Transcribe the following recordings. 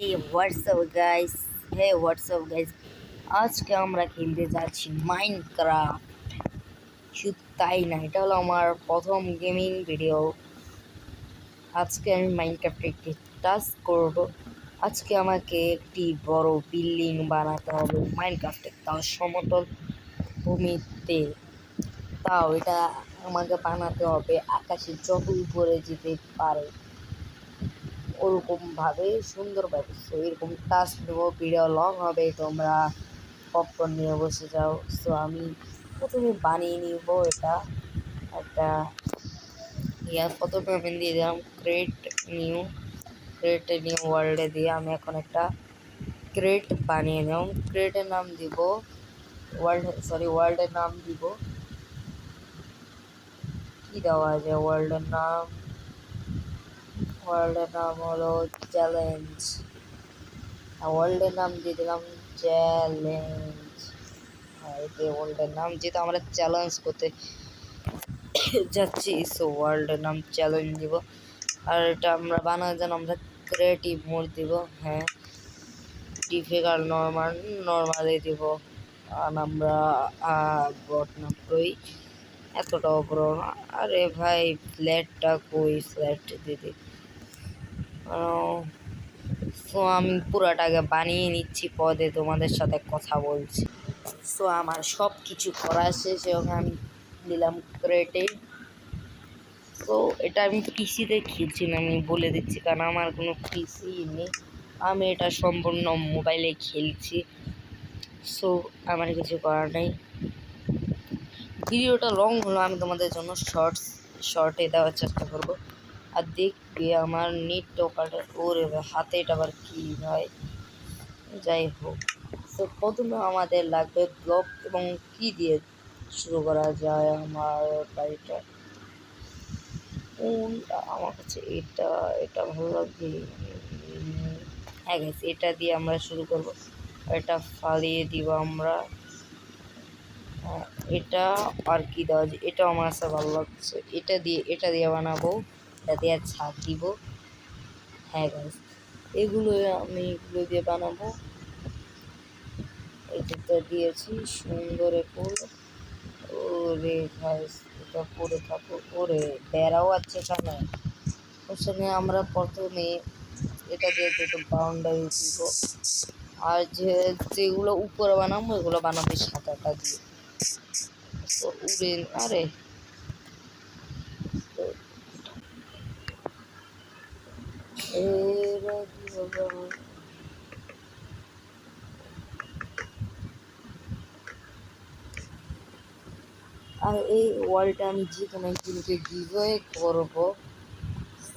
WhatsApp guys hey WhatsApp guys আজকে আমরা খেলতে যাচ্ছি মাইনক্রাফট শুধু তাই না, এটা হলো আমার প্রথম গেমিং ভিডিও আজকে আমি মাইনক্রাফটে একটি টাস্ক করব। আজকে আমাকে একটি বড় বিল্ডিং বানাতে হবে মাইনক্রাফটে তাও সমতল ভূমিতে। তাও এটা আমাকে বানাতে হবে। আকাশে যত উপরে যেতে পারে। ওরকমভাবে সুন্দরভাবে সো এরকম টাস্ক নেব, ভিডিও লং হবে, তোমরা পপকর্ন নিয়ে বসে যাও। সো আমি প্রথমে বানিয়ে নিব এটা। একটা ইয়া প্রথমে আমি দিয়ে দিলাম ক্রেট নিউ ক্রেট নিউ ওয়ার্ল্ডে দিয়ে আমি এখন একটা ক্রেট বানিয়ে নিলাম। ক্রেটের নাম দিব ওয়ার্ল্ড সরি ওয়ার্ল্ডের নাম দিব। কী দেওয়া যায় ওয়ার্ল্ডের নাম ওয়ার্ল্ডের নাম হলো চ্যালেঞ্জ ওয়ার্ল্ডের নাম দিয়ে দিলাম চ্যালেঞ্জ এতে ওয়ার্ল্ডের নাম যেহেতু আমরা চ্যালেঞ্জ করতে যাচ্ছি সো ওয়ার্ল্ডের নাম চ্যালেঞ্জ দিব আর এটা আমরা বানানোর জন্য আমরা ক্রিয়েটিভ মোড দিব হ্যাঁ ডিফিকাল্ট নর্মাল নর্মালে দিব আর আমরা বট নব্বই এতটাও বড় না আরে ভাই ফ্ল্যাটটা কই ফ্ল্যাট দিদি সো আমি পুরাটাকে বানিয়ে নিচ্ছি, পদে তোমাদের সাথে কথা বলছি। সো আমার সব কিছু করা শেষে ওখানে আমি দিলাম ক্রেটে। তো এটা আমি পিসিতে খেলছি না, আমি বলে দিচ্ছি, কারণ আমার কোনো পিসি নেই। আমি এটা সম্পূর্ণ মোবাইলে খেলছি। সো আমার কিছু করার নেই। ভিডিওটা লং হলো, আমি তোমাদের জন্য শর্টস শর্টে দেওয়ার চেষ্টা করব। আর দেখবে আমার নেট টোকাটা, ওরে হাতে আবার কী হয় যাই হোক, তো প্রথমে আমাদের লাগবে ব্লক এবং কি দিয়ে শুরু করা যায় আমার বাড়িটা? আমার কাছে এটা এটা ভালো লাগবে। হ্যাঁ গেছে এটা দিয়ে আমরা শুরু করব। এটা ফালিয়ে দিব আমরা। এটা আর কি দেওয়া এটা আমার কাছে ভালো লাগছে। এটা দিয়ে এটা দিয়ে বানাবো। এটা দিয়ে ছাদ দিব। হ্যাঁ গাছ এগুলো আমি এগুলো দিয়ে বানাবো। এটা দিয়েছি সুন্দর ফুল ওরে ভাই এটা পরে থাকো। ওরে বেড়াও আছে এখানে। ওখানে আমরা প্রথমে এটা দিয়ে একটু বাউন্ডারি দিব। আর যে যেগুলো উপরে বানাবো এগুলো বানাবে সাদাটা দিয়ে। তো উড়ে আরে এরা কি আর এই ওয়ালটা আমি যে কোনো একজনকে গিভওয়ে করব।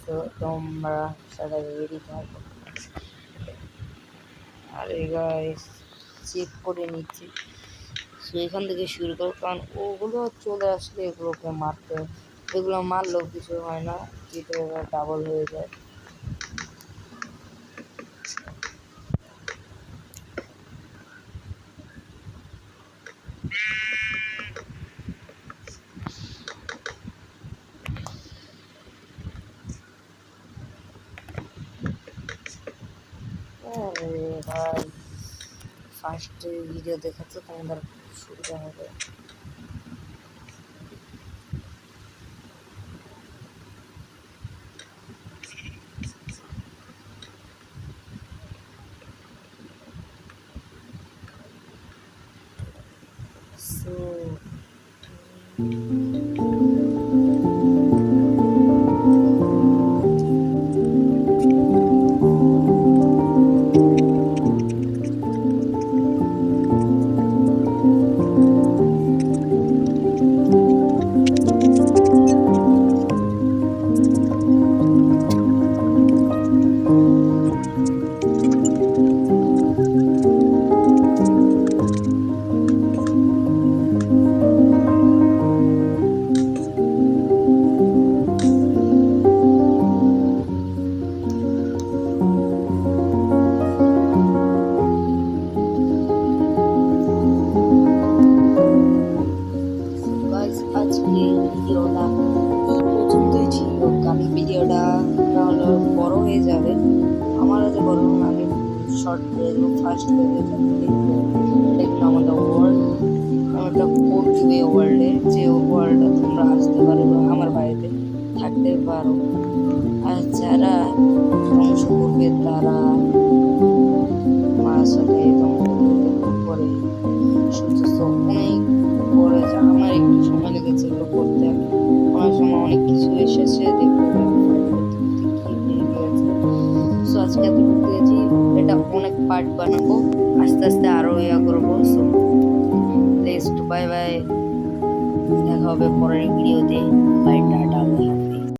তো তোমরা সবাই রেডি থাকো। আরে গাইস চেক করে নিচ্ছি। সো এখান থেকে শুরু করো, কারণ ওগুলো চলে আসলে এগুলোকে মারতে এগুলো মারলেও কিছু হয় না যেটা ডাবল হয়ে যায়। ভাই ফার্স্ট ভিডিও দেখাচ্ছে তোমাদের সুবিধা হবে So, হয়ে যাবে। আমার হয়তো বড় না আমি শর্ট এগুলো ফার্স্ট পেজে দেখবে। এগুলো আমাদের ওয়ার্ল্ড একটা কোড দিবে ওয়ার্ল্ডে যে ওয়ার্ল্ডে তোমরা আসতে পারো আমার বাড়িতে থাকতে পারো। আর যারা ধ্বংস করবে তারা সাথে ধ্বংস করতে পরে এটা অনেক পার্ট বানাবো। আস্তে আস্তে আরও ইয়া করব সো প্লিজ বাই বাই দেখা হবে পরের ভিডিওতে বাই টাটা